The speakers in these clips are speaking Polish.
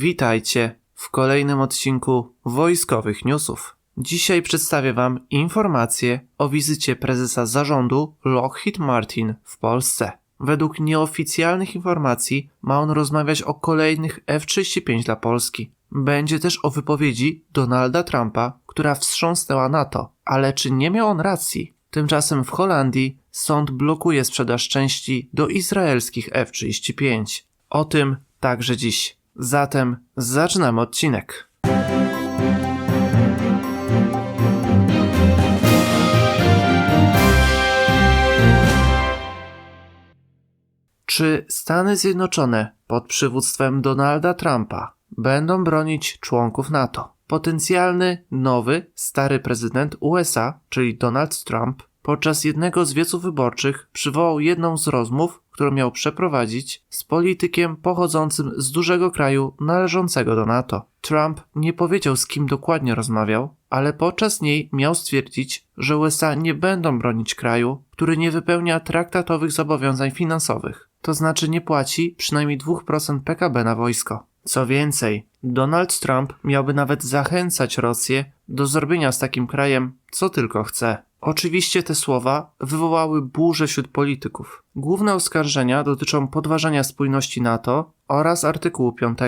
Witajcie w kolejnym odcinku Wojskowych Newsów. Dzisiaj przedstawię Wam informacje o wizycie prezesa zarządu Lockheed Martin w Polsce. Według nieoficjalnych informacji ma on rozmawiać o kolejnych F-35 dla Polski. Będzie też o wypowiedzi Donalda Trumpa, która wstrząsnęła NATO. Ale czy nie miał on racji? Tymczasem w Holandii sąd blokuje sprzedaż części do izraelskich F-35. O tym także dziś. Zatem zaczynamy odcinek. Czy Stany Zjednoczone pod przywództwem Donalda Trumpa będą bronić członków NATO? Potencjalny, nowy, stary prezydent USA, czyli Donald Trump, podczas jednego z wieców wyborczych przywołał jedną z rozmów, którą miał przeprowadzić z politykiem pochodzącym z dużego kraju należącego do NATO. Trump nie powiedział z kim dokładnie rozmawiał, ale podczas niej miał stwierdzić, że USA nie będą bronić kraju, który nie wypełnia traktatowych zobowiązań finansowych, to znaczy nie płaci przynajmniej 2% PKB na wojsko. Co więcej, Donald Trump miałby nawet zachęcać Rosję do zrobienia z takim krajem co tylko chce. Oczywiście te słowa wywołały burzę wśród polityków. Główne oskarżenia dotyczą podważania spójności NATO oraz artykułu 5.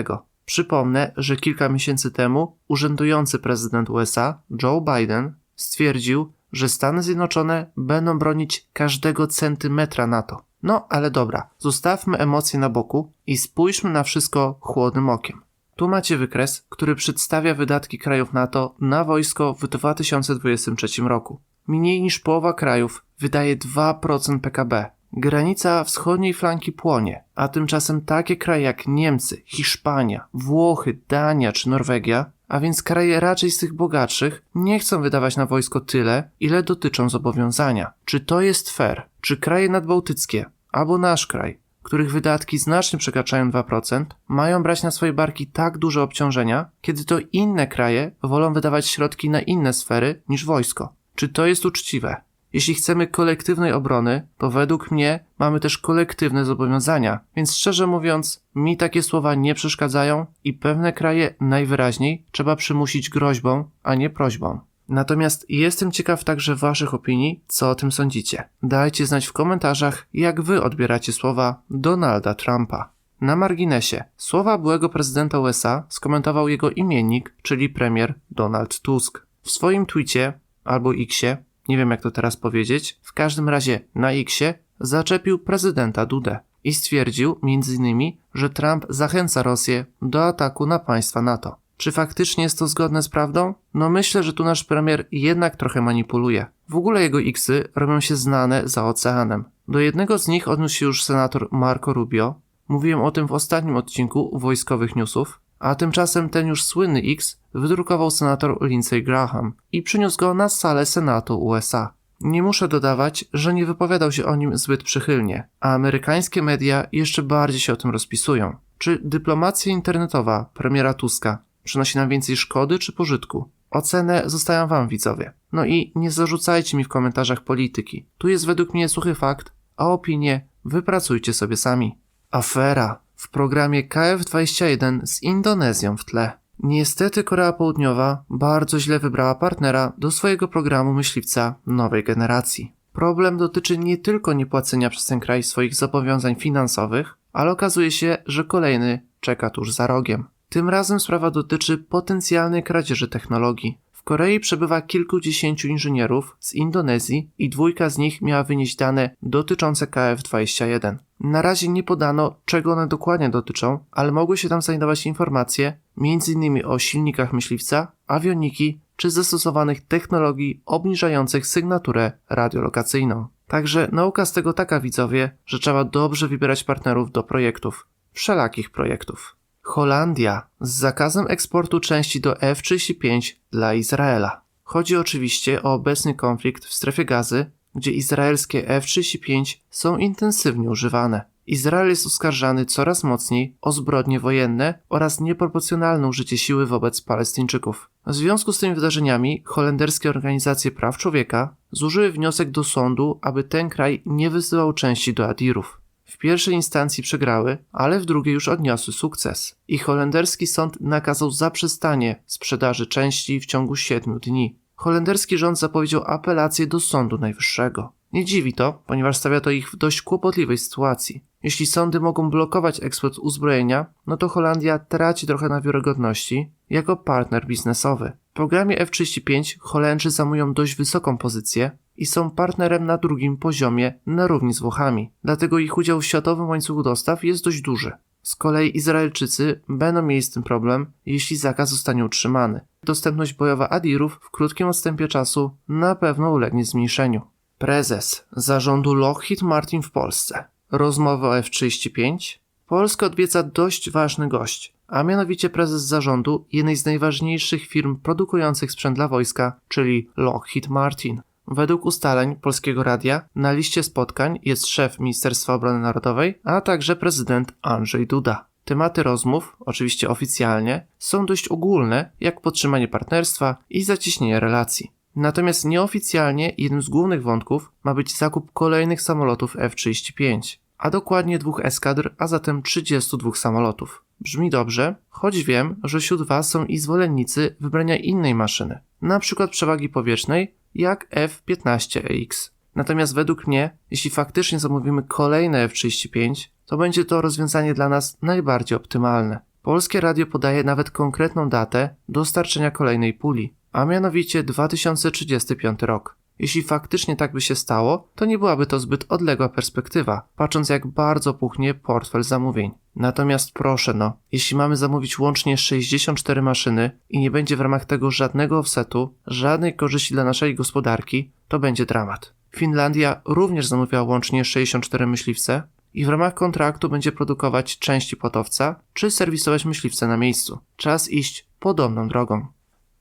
Przypomnę, że kilka miesięcy temu urzędujący prezydent USA Joe Biden stwierdził, że Stany Zjednoczone będą bronić każdego centymetra NATO. No ale dobra, zostawmy emocje na boku i spójrzmy na wszystko chłodnym okiem. Tu macie wykres, który przedstawia wydatki krajów NATO na wojsko w 2023 roku. Mniej niż połowa krajów wydaje 2% PKB. Granica wschodniej flanki płonie, a tymczasem takie kraje jak Niemcy, Hiszpania, Włochy, Dania czy Norwegia, a więc kraje raczej z tych bogatszych, nie chcą wydawać na wojsko tyle, ile dotyczą zobowiązania. Czy to jest fair? Czy kraje nadbałtyckie, albo nasz kraj, których wydatki znacznie przekraczają 2%, mają brać na swoje barki tak duże obciążenia, kiedy to inne kraje wolą wydawać środki na inne sfery niż wojsko? Czy to jest uczciwe? Jeśli chcemy kolektywnej obrony, to według mnie mamy też kolektywne zobowiązania, więc szczerze mówiąc, mi takie słowa nie przeszkadzają i pewne kraje najwyraźniej trzeba przymusić groźbą, a nie prośbą. Natomiast jestem ciekaw także Waszych opinii, co o tym sądzicie. Dajcie znać w komentarzach, jak Wy odbieracie słowa Donalda Trumpa. Na marginesie, słowa byłego prezydenta USA skomentował jego imiennik, czyli premier Donald Tusk. W swoim tweetie albo Xie, nie wiem jak to teraz powiedzieć, w każdym razie na Xie zaczepił prezydenta Dudę i stwierdził m.in., że Trump zachęca Rosję do ataku na państwa NATO. Czy faktycznie jest to zgodne z prawdą? No myślę, że tu nasz premier jednak trochę manipuluje. W ogóle jego xy robią się znane za oceanem. Do jednego z nich odniósł się już senator Marco Rubio. Mówiłem o tym w ostatnim odcinku wojskowych newsów. A tymczasem ten już słynny X wydrukował senator Lindsey Graham i przyniósł go na salę Senatu USA. Nie muszę dodawać, że nie wypowiadał się o nim zbyt przychylnie, a amerykańskie media jeszcze bardziej się o tym rozpisują. Czy dyplomacja internetowa premiera Tuska przynosi nam więcej szkody czy pożytku? Ocenę zostawiam wam widzowie. No i nie zarzucajcie mi w komentarzach polityki. Tu jest według mnie suchy fakt, a opinię wypracujcie sobie sami. Afera w programie KF-21 z Indonezją w tle. Niestety Korea Południowa bardzo źle wybrała partnera do swojego programu myśliwca nowej generacji. Problem dotyczy nie tylko niepłacenia przez ten kraj swoich zobowiązań finansowych, ale okazuje się, że kolejny czeka tuż za rogiem. Tym razem sprawa dotyczy potencjalnej kradzieży technologii. W Korei przebywa kilkudziesięciu inżynierów z Indonezji i dwójka z nich miała wynieść dane dotyczące KF-21. Na razie nie podano, czego one dokładnie dotyczą, ale mogły się tam znajdować informacje m.in. o silnikach myśliwca, awioniki czy zastosowanych technologii obniżających sygnaturę radiolokacyjną. Także nauka z tego taka widzowie, że trzeba dobrze wybierać partnerów do projektów. Wszelakich projektów. Holandia z zakazem eksportu części do F-35 dla Izraela. Chodzi oczywiście o obecny konflikt w strefie gazy, gdzie izraelskie F-35 są intensywnie używane. Izrael jest oskarżany coraz mocniej o zbrodnie wojenne oraz nieproporcjonalne użycie siły wobec Palestyńczyków. W związku z tymi wydarzeniami holenderskie organizacje praw człowieka złożyły wniosek do sądu, aby ten kraj nie wysyłał części do Adirów. W pierwszej instancji przegrały, ale w drugiej już odniosły sukces. I holenderski sąd nakazał zaprzestanie sprzedaży części w ciągu 7 dni. Holenderski rząd zapowiedział apelację do Sądu Najwyższego. Nie dziwi to, ponieważ stawia to ich w dość kłopotliwej sytuacji. Jeśli sądy mogą blokować eksport uzbrojenia, no to Holandia traci trochę na wiarygodności jako partner biznesowy. W programie F-35 Holendrzy zajmują dość wysoką pozycję i są partnerem na drugim poziomie na równi z Włochami, dlatego ich udział w światowym łańcuchu dostaw jest dość duży. Z kolei Izraelczycy będą mieli z tym problem, jeśli zakaz zostanie utrzymany. Dostępność bojowa Adirów w krótkim odstępie czasu na pewno ulegnie zmniejszeniu. Prezes zarządu Lockheed Martin w Polsce. Rozmowa o F-35. Polskę odwiedza dość ważny gość, a mianowicie prezes zarządu jednej z najważniejszych firm produkujących sprzęt dla wojska, czyli Lockheed Martin. Według ustaleń Polskiego Radia na liście spotkań jest szef Ministerstwa Obrony Narodowej, a także prezydent Andrzej Duda. Tematy rozmów, oczywiście oficjalnie, są dość ogólne, jak podtrzymanie partnerstwa i zacieśnienie relacji. Natomiast nieoficjalnie jednym z głównych wątków ma być zakup kolejnych samolotów F-35, a dokładnie dwóch eskadr, a zatem 32 samolotów. Brzmi dobrze, choć wiem, że wśród Was są i zwolennicy wybrania innej maszyny, na przykład przewagi powietrznej, jak F-15EX. Natomiast według mnie, jeśli faktycznie zamówimy kolejne F-35, to będzie to rozwiązanie dla nas najbardziej optymalne. Polskie radio podaje nawet konkretną datę dostarczenia kolejnej puli, a mianowicie 2035 rok. Jeśli faktycznie tak by się stało, to nie byłaby to zbyt odległa perspektywa, patrząc jak bardzo puchnie portfel zamówień. Natomiast proszę no, jeśli mamy zamówić łącznie 64 maszyny i nie będzie w ramach tego żadnego offsetu, żadnej korzyści dla naszej gospodarki, to będzie dramat. Finlandia również zamówiła łącznie 64 myśliwce i w ramach kontraktu będzie produkować części potowca czy serwisować myśliwce na miejscu. Czas iść podobną drogą.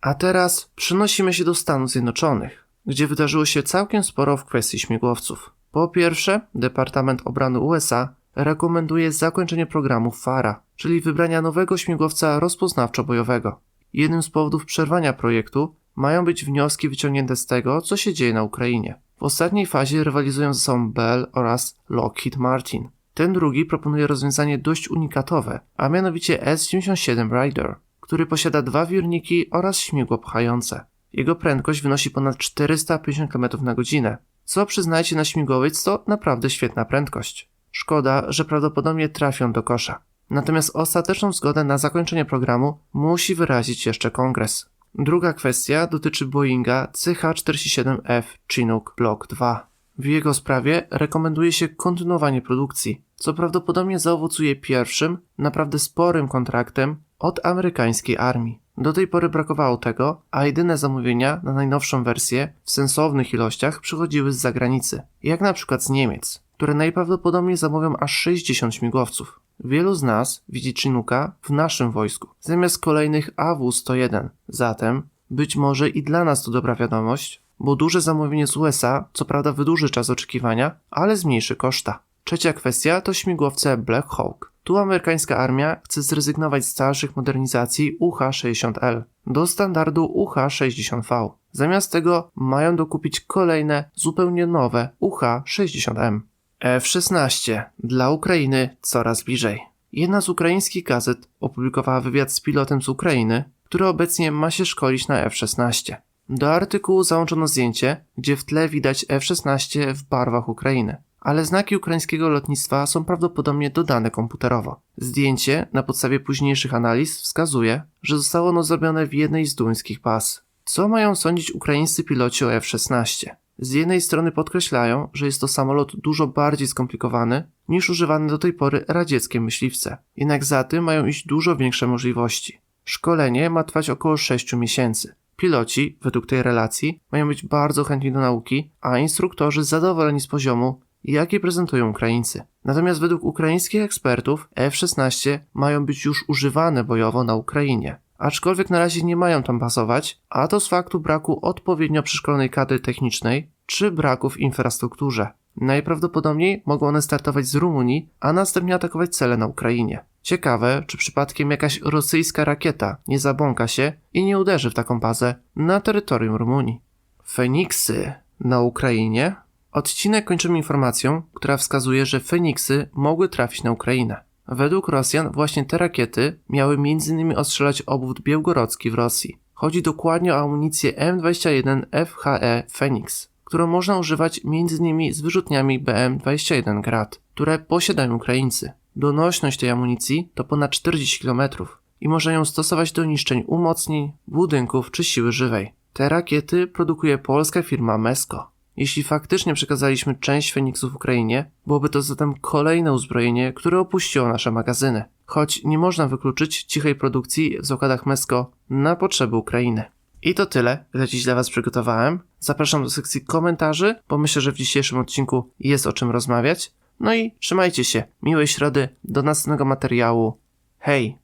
A teraz przenosimy się do Stanów Zjednoczonych, gdzie wydarzyło się całkiem sporo w kwestii śmigłowców. Po pierwsze, Departament Obrony USA rekomenduje zakończenie programu FARA, czyli wybrania nowego śmigłowca rozpoznawczo-bojowego. Jednym z powodów przerwania projektu mają być wnioski wyciągnięte z tego, co się dzieje na Ukrainie. W ostatniej fazie rywalizują ze sobą Bell oraz Lockheed Martin. Ten drugi proponuje rozwiązanie dość unikatowe, a mianowicie S-97 Rider, który posiada dwa wirniki oraz śmigło pchające. Jego prędkość wynosi ponad 450 km na godzinę, co przyznajcie na śmigłowiec to naprawdę świetna prędkość. Szkoda, że prawdopodobnie trafią do kosza. Natomiast ostateczną zgodę na zakończenie programu musi wyrazić jeszcze kongres. Druga kwestia dotyczy Boeinga CH-47F Chinook Block 2. W jego sprawie rekomenduje się kontynuowanie produkcji, co prawdopodobnie zaowocuje pierwszym, naprawdę sporym kontraktem od amerykańskiej armii. Do tej pory brakowało tego, a jedyne zamówienia na najnowszą wersję w sensownych ilościach przychodziły z zagranicy, jak na przykład z Niemiec, które najprawdopodobniej zamówią aż 60 śmigłowców. Wielu z nas widzi Chinooka w naszym wojsku, zamiast kolejnych AW-101. Zatem, być może i dla nas to dobra wiadomość, bo duże zamówienie z USA co prawda wydłuży czas oczekiwania, ale zmniejszy koszta. Trzecia kwestia to śmigłowce Black Hawk. Tu amerykańska armia chce zrezygnować z dalszych modernizacji UH-60L do standardu UH-60V. Zamiast tego mają dokupić kolejne, zupełnie nowe UH-60M. F-16 dla Ukrainy coraz bliżej. Jedna z ukraińskich gazet opublikowała wywiad z pilotem z Ukrainy, który obecnie ma się szkolić na F-16. Do artykułu załączono zdjęcie, gdzie w tle widać F-16 w barwach Ukrainy ale znaki ukraińskiego lotnictwa są prawdopodobnie dodane komputerowo. Zdjęcie, na podstawie późniejszych analiz, wskazuje, że zostało ono zrobione w jednej z duńskich baz. Co mają sądzić ukraińscy piloci o F-16? Z jednej strony podkreślają, że jest to samolot dużo bardziej skomplikowany niż używane do tej pory radzieckie myśliwce. Jednak za tym mają iść dużo większe możliwości. Szkolenie ma trwać około 6 miesięcy. Piloci, według tej relacji, mają być bardzo chętni do nauki, a instruktorzy zadowoleni z poziomu, jakie prezentują Ukraińcy. Natomiast według ukraińskich ekspertów F-16 mają być już używane bojowo na Ukrainie. Aczkolwiek na razie nie mają tam bazować, a to z faktu braku odpowiednio przeszkolonej kadry technicznej czy braku w infrastrukturze. Najprawdopodobniej mogą one startować z Rumunii, a następnie atakować cele na Ukrainie. Ciekawe, czy przypadkiem jakaś rosyjska rakieta nie zabłąka się i nie uderzy w taką bazę na terytorium Rumunii. Feniksy na Ukrainie Odcinek kończymy informacją, która wskazuje, że Feniksy mogły trafić na Ukrainę. Według Rosjan właśnie te rakiety miały m.in. ostrzelać obwód białgorodzki w Rosji. Chodzi dokładnie o amunicję M21 FHE Phoenix, którą można używać m.in. z wyrzutniami BM21 Grad, które posiadają Ukraińcy. Donośność tej amunicji to ponad 40 km i można ją stosować do niszczeń umocnień, budynków czy siły żywej. Te rakiety produkuje polska firma Mesko. Jeśli faktycznie przekazaliśmy część Feniksów Ukrainie, byłoby to zatem kolejne uzbrojenie, które opuściło nasze magazyny. Choć nie można wykluczyć cichej produkcji w zakładach Mesko na potrzeby Ukrainy. I to tyle, ile dziś dla Was przygotowałem. Zapraszam do sekcji komentarzy, bo myślę, że w dzisiejszym odcinku jest o czym rozmawiać. No i trzymajcie się. Miłej środy, do następnego materiału. Hej!